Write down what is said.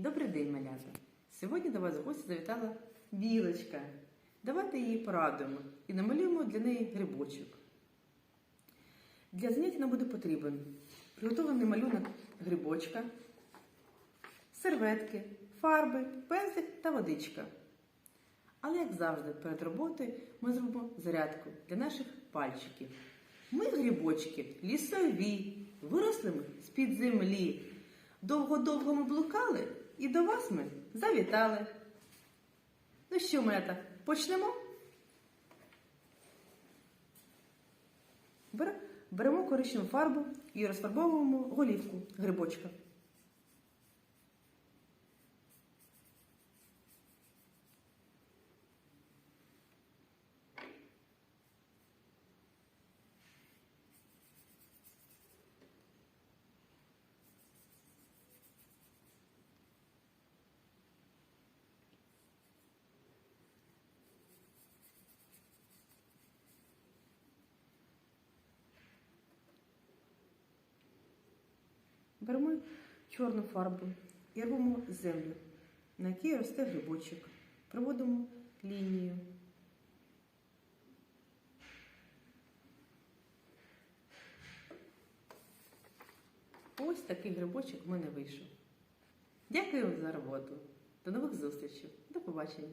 Добрий день, малята! Сьогодні до вас в гості завітала білочка. Давайте її порадуємо і намалюємо для неї грибочок. Для заняття нам буде потрібен приготований малюнок грибочка, серветки, фарби, пензлик та водичка. Але, як завжди, перед роботою ми зробимо зарядку для наших пальчиків. Ми грибочки лісові, виросли ми з-під землі. Довго-довго ми блукали і до вас ми завітали. Ну що, мета, почнемо? Беремо коричневу фарбу і розфарбовуємо голівку грибочка. Беремо чорну фарбу і робимо землю, на якій росте грибочок. Проводимо лінію. Ось такий грибочок в мене вийшов. Дякую вам за роботу. До нових зустрічей. До побачення.